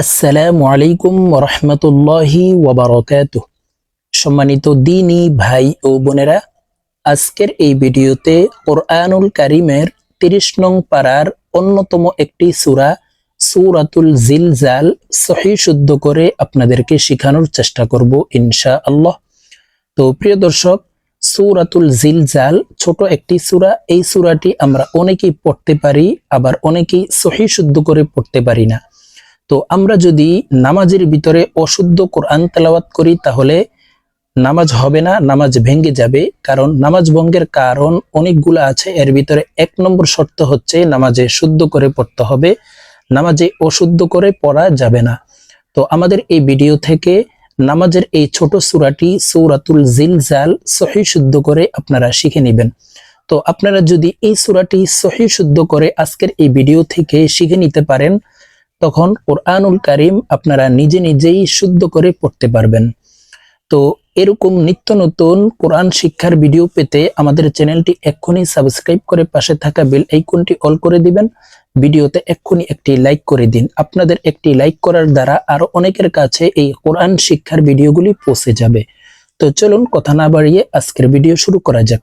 আসসালামু আলাইকুম রহমতুল্লাহি ওবরকাত সম্মানিত দিনী ভাই ও বোনেরা, আজকের এই ভিডিওতে কোরআনুল কারিমের তিরিশ নং পাড়ার অন্যতম একটি সূরা, সূরাতুল জিলজাল, সহি শুদ্ধ করে আপনাদেরকে শেখানোর চেষ্টা করব ইনশা আল্লাহ তো প্রিয় দর্শক, সূরাতুল জিলজাল ছোট একটি সূরা, এই সূরাটি আমরা অনেকেই পড়তে পারি, আবার অনেকেই সহি শুদ্ধ করে পড়তে পারি না। তো আমরা যদি নামাজের ভিতরে অশুদ্ধ কোরআন তেলাওয়াত করি, তাহলে নামাজ হবে না, নামাজ ভেঙে যাবে। কারণ নামাজ ভঙ্গের কারণ অনেকগুলো আছে। এর ভিতরে এক নম্বর শর্ত হচ্ছে নামাজে শুদ্ধ করে পড়তে হবে। নামাজে অশুদ্ধ করে পড়া যাবে না। তো আমাদের এই ভিডিও থেকে নামাজের এই ছোট সূরাটি সূরাতুল জিলজাল সহি শুদ্ধ করে আপনারা শিখে নেবেন। তো আপনারা যদি এই সূরাটি সহি শুদ্ধ করে আজকের এই ভিডিও থেকে শিখে নিতে পারেন তখন কোরআনুল কারিম আপনারা নিজে নিজেই শুদ্ধ করে পড়তে পারবেন। তো এরকম নিত্য নতুন কোরআন শিক্ষার ভিডিও পেতে আমাদের চ্যানেলটি এক্ষুনি সাবস্ক্রাইব করে পাশে থাকা বেল আইকনটি অল করে দিবেন। ভিডিওতে এক্ষুনি একটি লাইক করে দিন। আপনাদের একটি লাইক করার দ্বারা আরও অনেকের কাছে এই কোরআন শিক্ষার ভিডিওগুলি পৌঁছে যাবে। তো চলুন কথা না বাড়িয়ে আজকের ভিডিও শুরু করা যাক।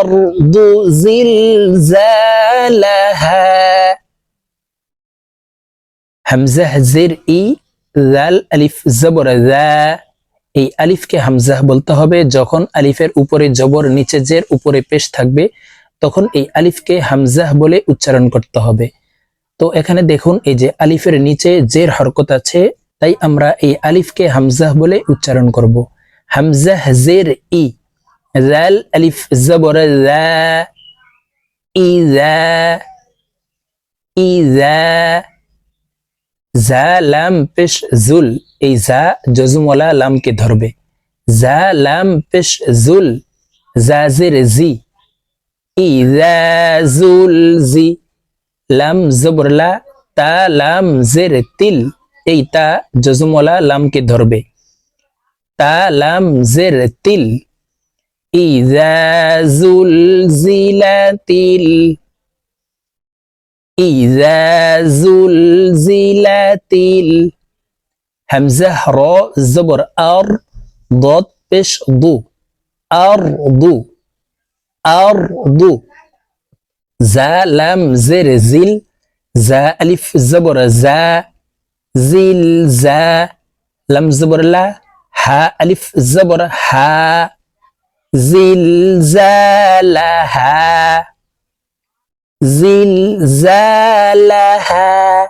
الأرض زلزالها হামজাহ জের ই জাল আলিফ জবর দা এই আলিফকে হামজাহ বলতে হবে যখন আলিফের উপরে জবর নিচে জের উপরে পেশ থাকবে তখন এই আলিফকে হামজাহ বলে উচ্চারণ করতে হবে তো এখানে দেখুন এই যে আলিফের নিচে জের হরকত আছে তাই আমরা এই আলিফকে হামজাহ বলে উচ্চারণ করব হামজাহ জের ই জাল আলিফ জবর দা ইজা ইজা জা লাম পেশ জুল এই জা জজুমলা লামকে ধরবে। জা লাম পেশ জুল জাজের জি ইজা জুল জি লাম জবরলা তা লাম জের তিল এই তা জজুমলা লামকে ধরবে। তা লাম জের তিল إذا زلزلت ال إذا زلزلت ال همزة راء زبر أر ضاد بش ضو. أرض أرض زا لم زر زل. زا ألف زبر زا زل زا لم زبر لا. ها ألف زبر ها زلزالها জিলজালাহা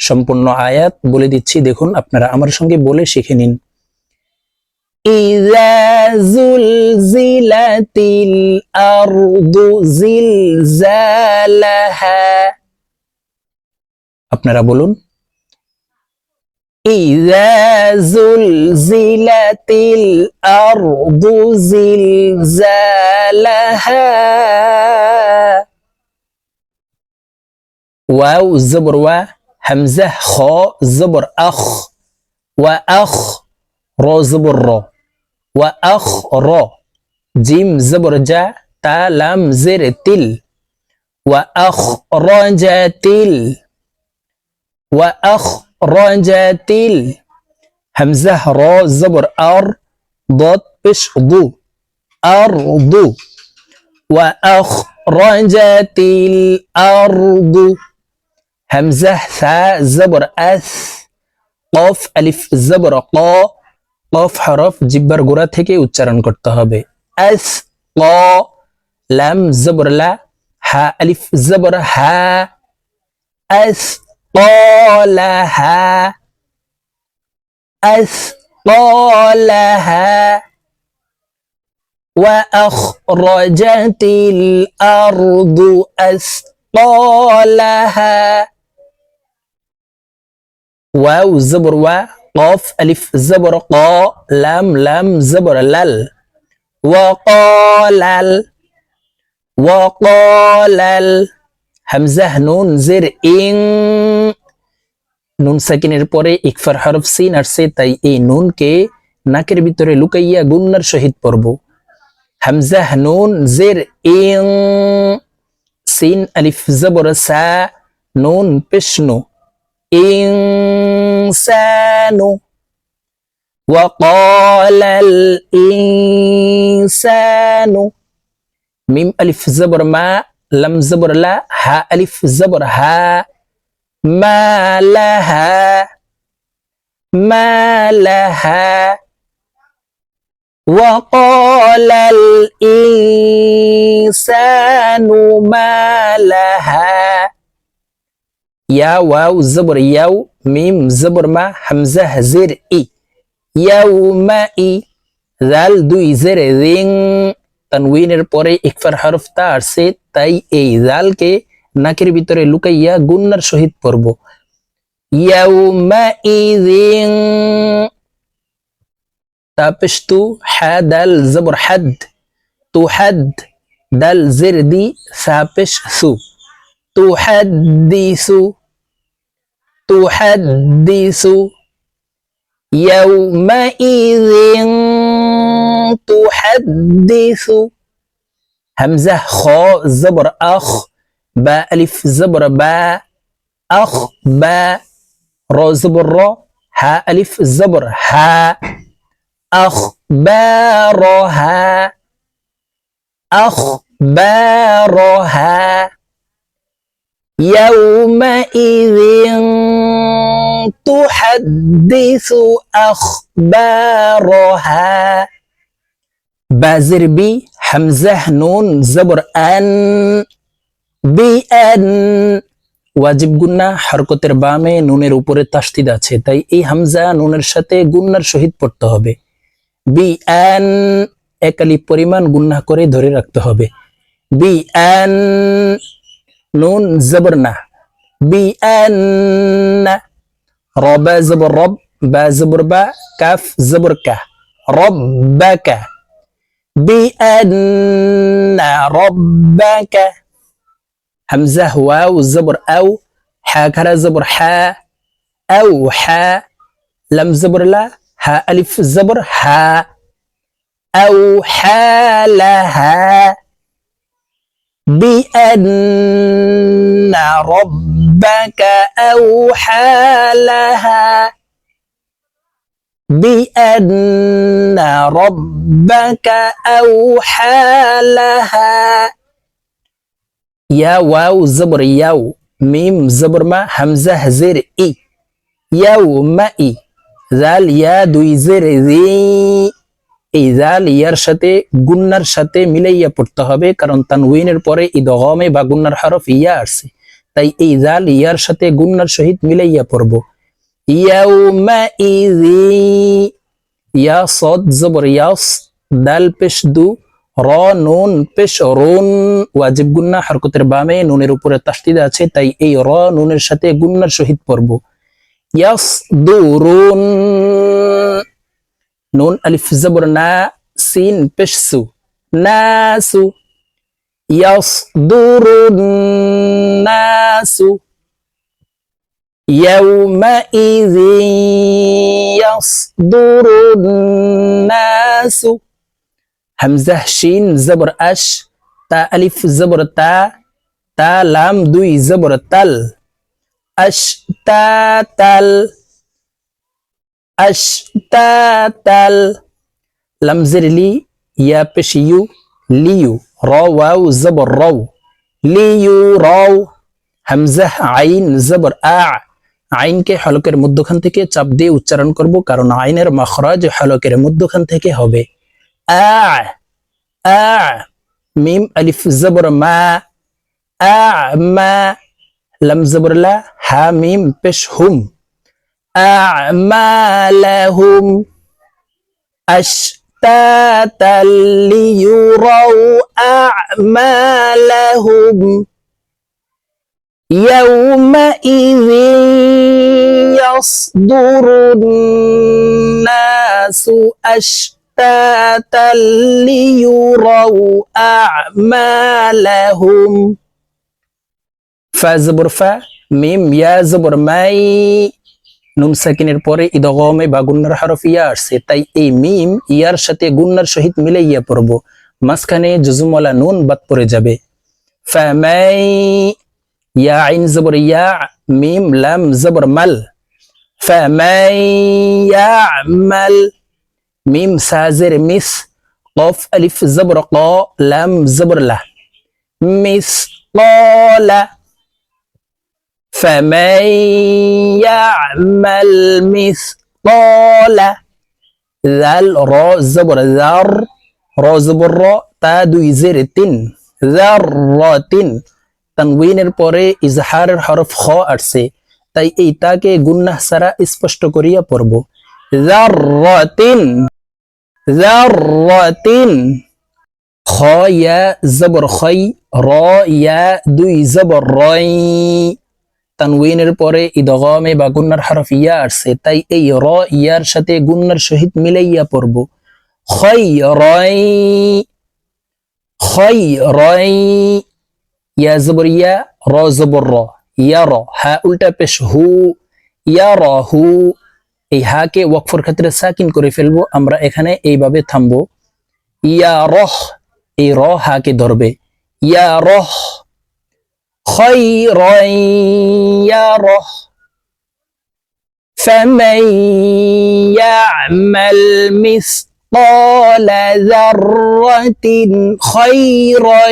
সম্পূর্ণ আয়াত বলে দিচ্ছি দেখুন আপনারা আমার সঙ্গে বলে শিখে নিন ইযা জুলজিলাতিল আরদু জিলজালাহা আপনারা বলুন إذا زلزلت الأرض زلزالها. واو زبر و همزة خاء زبر أخ وأخ را زبر را وأخ را. جيم زبر جا تا لام زر تل. وأخرج تل. وأخرجت ال همزة را زبر أر ضاد بش ضو أرض وأخرجت الأرض همزة ثا زبر أث قاف ألف زبر قا قاف حرف জিব্বার গোড়া থেকে উচ্চারণ করতে হবে আস ক লাম জবর লা হা আলিফ জবর হা আস أثقالها. أثقالها. وأخرجت الأرض أثقالها. واو زبر و قاف ألف زبر قا لم لم زبر لل. وقال ال وقال ال. হামজাহ নুন জের ইং নুন সাকিনের পরে ইকফার হরফ সিন আসছে তাই এই নুনকে নাকের ভিতরে লুকাইয়া গুন্নার সহিত পড়ব হামজাহ নুন জের ইং সিন আলিফ জবর সা নুন পেশনু ইনসানু وقال الإنسان ميم ألف زبر ما لم زبر لا ها ألف زبر ها ما لها ما لها. وقال الإنسان ما لها. يا واو زبر ياو ميم زبر ما حمزة زر إي. يوم إي ذال دوي زر ذين. তানউইনের পরে ইকফার হরফটা আসছে তাই এই জালকে নাকের ভিতরে লুকাইয়া গুন্নার সহিত পড়ব ইয়াউমা ইযিন তাপস্তু হাদাল জবর হাদ তুহাদ দাল জের দি সাপেশ সু তুহাদ্দিসু তুহাদ্দিসু يومئذ تحدث. همزة خاء زبر أخ با ألف زبر با أخ با را زبر را ها ألف زبر ها أخبارها أخبارها يومئذ تحدث أخبارها. বাজির বি হামজাহ নুন, জবর, আন, বি, আন। ওয়াজিব গুন্না হরকতের বামে নুনের উপরে তাস্তিদ আছে, তাই এই হামজা নুনের সাথে গুন্নার সহিত পড়তে হবে। বি, আন একালি পরিমাণ গুন্না করে ধরে রাখতে হবে। বি, আন, নুন, জবর না। বি, আন, রবা, জবর রব, বা, জবর বা, কাফ, জবর কা। রব, বা, কা। بأن ربك همزة واو زبر أو حاكرة زبر حا أو حا لم زبر لا ها ألف زبر ها أو حالها بأن ربك أوحى لها. بأن ربك أوحى لها يا واو زبر يو ميم زبر ما همزة زر إي يوم إي ذال يا দুই জের রি এই জাল ইয়ার সাথে গুন্নার সাথে মিলাইয়া পড়তে হবে কারণ তানউইনের পরে ইদগমে বা গুন্নার হরফ ইয়া আসছে তাই এই জাল ইয়ার সাথে গুন্নার সহিত মিলাইয়া পড়ব ইয়াউমা ইযি সদ জবর ইয়াস দাল পেশ দু র নুন পেশ রুন ওয়াজিব গুন্না হরকতের বামে নুনের উপরে তাসদিদ আছে তাই এই র নুনের সাথে গুন্নার সহিত পড়ব ইয়াস দুরুন নুন আলিফ জবর না সিন পেশ সু নাসু ইয়াস দুরুন নাসু يومئذ يصدر الناس همزه شين زبر اش تا الف زبر تا تا لام دوي زبر تل اش تا تل اش تا تل لم زر لي يا بشيو ليو رو واو زبر رو ليو رو همزه عين زبر اع আইনকে হলকের মধ্যখান থেকে চাপ দিয়ে উচ্চারণ করব কারণ আইনের মখরাজ হলকের মধ্যখান থেকে হবে আ আ মিম আলিফ জবর মা আ মা লাম জবর লা হা মিম পেশ হুম أعمالهم أشتاتا ليروا أعمالهم يومئذ يصدر الناس أشتاتا ليروا أعمالهم فزبر فا মিম ইয়া জবর মাই নুন সাকিনের পরে ইদগমে বা গুন্নার হরফ ইয়া আসছে তাই এই মিম ইয়ার সাথে গুন্নার সহিত মিলে ইয়া পড়ব মাঝখানে জুজুমওয়ালা নুন বাদ পড়ে যাবে ফামাই يا عين زبر يا ميم لام زبر مل. فمن يعمل ميم سازر مس قف ألف زبر قا لام زبر لا. مس قال فمن يعمل مثقال ذل را زبر ذر را زبر را تادو زرتن ذرة তানউইনের পরে ইজহারের হরফ খ আসছে, তাই এই তাকে গুন্নাহ সারা স্পষ্ট করিয়া পড়ব। জাররাতিন জাররাতিন। খ, ইয়া, জবর খই, র, ইয়া, দুই জবর রই। তানউইনের পরে ইদগমে বা গুন্নার হরফ ইয়া আসছে, তাই এই র, ইয়ার সাথে গুন্নার সহিত মিলাইয়া পড়ব। খই রই খই রই। ইয়া জবর ইয়া র জবর র ইয়া র হা উল্টা পেশ হু ইয়া র হু এই হাকে ওয়াকফর ক্ষেত্রে সাকিন করে ফেলবো আমরা এখানে এইভাবে থামবো ইয়া রহ এই র হাকে ধরবে ইয়া রহ خيرا يره فمن يعمل مثقال ذرة خيرا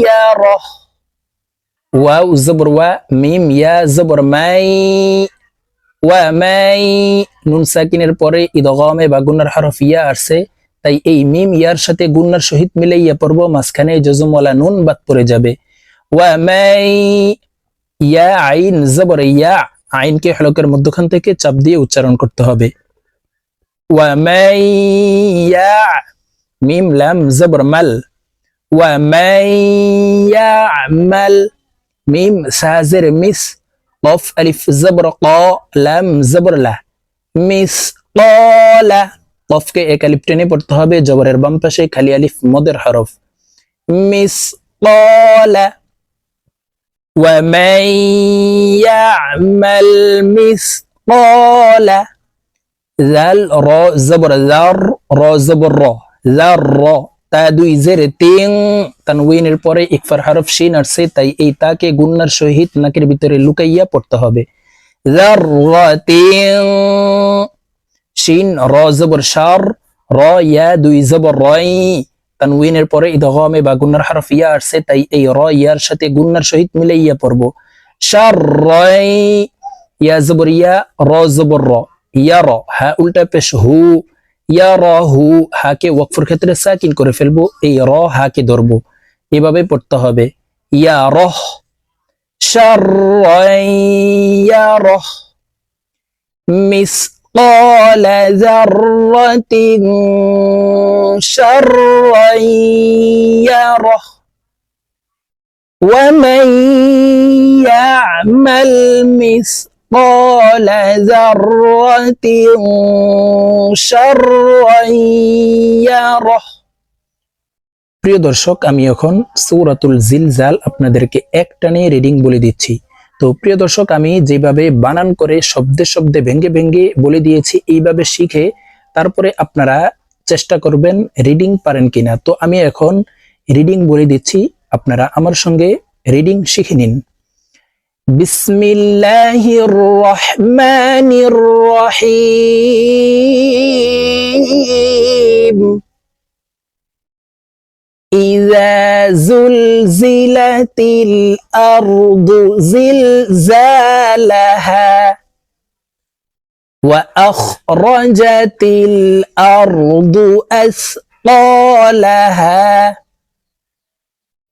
يره واو زبر و মিম ইয়া জবর মাই ওয়া মাই নুন সাকিনের পরে ইদগামে বা গুন্নার হরফ ইয়া আসছে তাই এই মিম ইয়ার সাথে গুন্নার সহিত মিলাইয়া পড়ব মাঝখানে জজুমওয়ালা নুন বাদ পড়ে যাবে ওয়া মাই ইয়া আইন জবর ইয়া আইনকে হলকের মধ্যখান থেকে চাপ দিয়ে উচ্চারণ করতে হবে ওয়া মাই ইয়া মিম লাম জবর মাল ওয়া মাই ইয়ামাল মিম সাজের মিস قاف ألف زبر قا لام زبر لا মিস قال কফকে এক আলিফ টেনে পড়তে হবে জবরের বাম পাশে খালি আলিফ মদের হরফ মিস কলা ومن يعمل مثقال জাল র জবর জার র জবর র জার র তা দুই জেরে তিন তানউইনের পরে ইকফার হরফ শিন আর সে, তাই এই তাকে গুন্নার সহিত নাকের ভিতরে লুকাইয়া পড়তে হবে। জার র তিন শিন র জবর শার র ইয়া দুই জবর রাই তানউইনের পরে ইদগামে বা গুন্নার হরফ ইয়া আর সে, তাই এই র ইয়ার সাথে গুন্নার সহিত মিলাইয়া পড়ব। সার রাই ইয়া জবর ইয়া র জবর র ইয়া র হা উল্টা পেশ হু ইয়া র হু হাকে ওয়াকফর ক্ষেত্রে সাকিন করে ফেলবো এই র হাকে ধরবো এভাবে পড়তে হবে ইয়া রহ শার ইয়া রহ মিস مثقال ذرة شرا يره ومن يعمل مثقال ذرة شرا يره প্রিয় দর্শক আমি এখন সৌরাতুল জিলজাল আপনাদেরকে একটানে রিডিং বলে দিচ্ছি তো প্রিয় দর্শক আমি যেভাবে বানান করে শব্দে শব্দে ভেঙ্গে ভেঙ্গে বলে দিয়েছি এইভাবে শিখে তারপরে আপনারা চেষ্টা করবেন রিডিং পারেন কিনা তো আমি এখন রিডিং বলে দিচ্ছি আপনারা আমার সঙ্গে রিডিং শিখে নিন بسم الله الرحمن الرحيم إذا زلزلت الأرض زلزالها وأخرجت الأرض أثقالها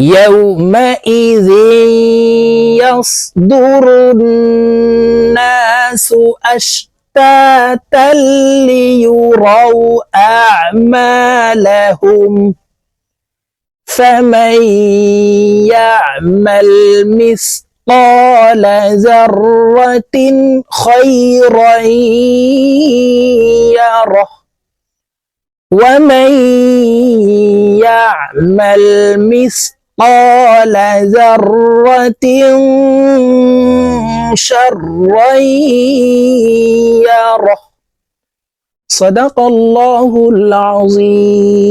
يومئذ يصدر الناس أشتاتا ليروا أعمالهم فمن يعمل مثقال ذرة خيرا يره ومن يعمل مثقال ذرة شرا يره. صدق الله العظيم.